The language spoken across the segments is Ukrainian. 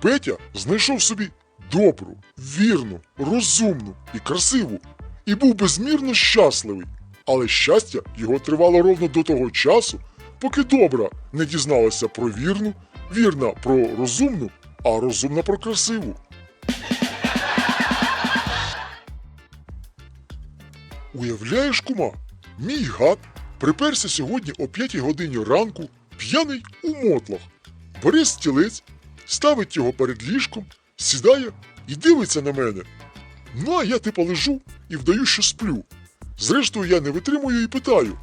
Петя знайшов собі добру, вірну, розумну і красиву, і був безмірно щасливий. Але щастя його тривало ровно до того часу, поки добра не дізналася про вірну, вірна про розумну, а розумна про красиву. Уявляєш, кума, мій гад приперся сьогодні о п'ятій годині ранку, п'яний у мотлах. Бере стілець, ставить його перед ліжком, сідає і дивиться на мене. Ну, а я типа лежу і вдаю, що сплю. Зрештою, я не витримую і питаю: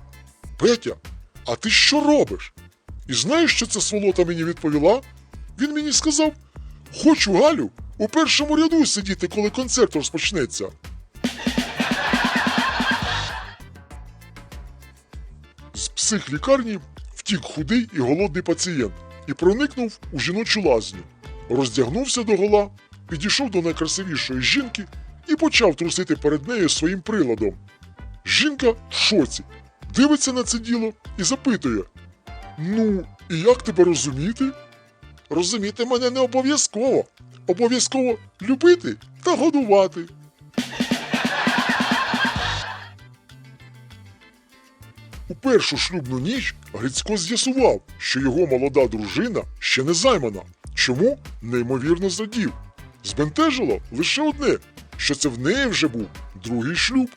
Петя, а ти що робиш? І знаєш, що ця сволота мені відповіла? Він мені сказав: Хочу Галю у першому ряду сидіти, коли концерт розпочнеться. З психлікарні втік худий і голодний пацієнт і проникнув у жіночу лазню. Роздягнувся догола, підійшов до найкрасивішої жінки і почав трусити перед нею своїм приладом. Жінка в шоці, дивиться на це діло і запитує: Ну, і як тебе розуміти? Розуміти мене не обов'язково. Обов'язково любити та годувати. У першу шлюбну ніч Грицько з'ясував, що його молода дружина ще не займана. Чому неймовірно зрадів. Збентежило лише одне, що це в неї вже був другий шлюб.